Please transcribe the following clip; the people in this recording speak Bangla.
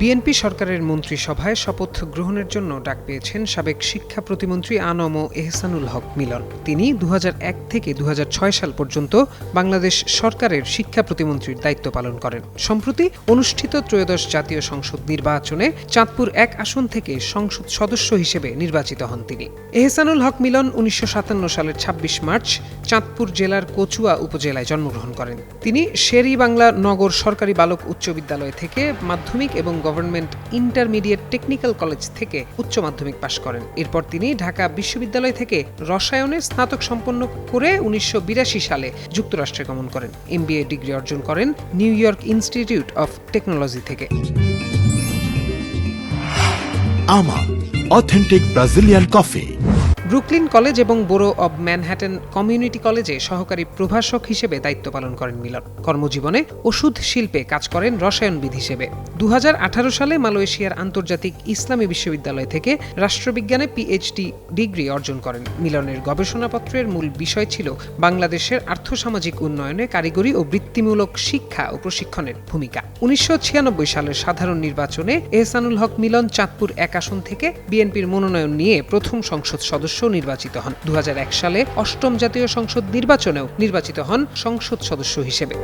বিএনপি সরকারের মন্ত্রিসভায় শপথ গ্রহণের জন্য ডাক পেয়েছেন সাবেক শিক্ষা প্রতিমন্ত্রী আনম এহসানুল হক মিলন। তিনি দু হাজার এক থেকে দু হাজার ছয় সাল পর্যন্ত বাংলাদেশ সরকারের শিক্ষা প্রতিমন্ত্রীর দায়িত্ব পালন করেন। সম্প্রতি অনুষ্ঠিত ত্রয়োদশ জাতীয় সংসদ নির্বাচনে চাঁদপুর এক আসন থেকে সংসদ সদস্য হিসেবে নির্বাচিত হন তিনি। এহসানুল হক মিলন উনিশশো সাতান্ন সালের ২৬ মার্চ চাঁদপুর জেলার কচুয়া উপজেলায় জন্মগ্রহণ করেন। তিনি শেরি বাংলা নগর সরকারি বালক উচ্চ বিদ্যালয় থেকে মাধ্যমিক এবং গভর্নমেন্ট ইন্টারমিডিয়েট টেকনিক্যাল কলেজ থেকে উচ্চ মাধ্যমিক পাশ করেন। এরপর তিনি ঢাকা বিশ্ববিদ্যালয় থেকে রসায়নে স্নাতক সম্পন্ন করে উনিশশো বিরাশি সালে যুক্তরাষ্ট্রে গমন করেন। এমবিএ ডিগ্রি অর্জন করেন New York Institute of Technology থেকে। আমা, authentic Brazilian coffee. Brooklyn College এবং বোরো অব ম্যানহ্যাটেন কমিউনিটি কলেজে সহকারী প্রভাষক হিসেবে দায়িত্ব পালন করেন মিলন। কর্মজীবনে ওষুধ শিল্পে কাজ করেন রসায়নবিদ হিসেবে। দু হাজার আঠারো সালে মালয়েশিয়ার আন্তর্জাতিক ইসলামী বিশ্ববিদ্যালয় থেকে রাষ্ট্রবিজ্ঞানে পিএইচডি ডিগ্রি অর্জন করেন। মিলনের গবেষণাপত্রের মূল বিষয় ছিল বাংলাদেশের আর্থসামাজিক উন্নয়নে কারিগরি ও বৃত্তিমূলক শিক্ষা ও প্রশিক্ষণের ভূমিকা। উনিশশো সালের সাধারণ নির্বাচনে এহসানুল হক মিলন চাঁদপুর এক আসন থেকে বিএনপির মনোনয়ন নিয়ে প্রথম সংসদ সদস্য নির্বাচিত হন। দু হাজার এক সালে অষ্টম জাতীয় সংসদ নির্বাচনেও নির্বাচিত হন সংসদ সদস্য হিসেবে।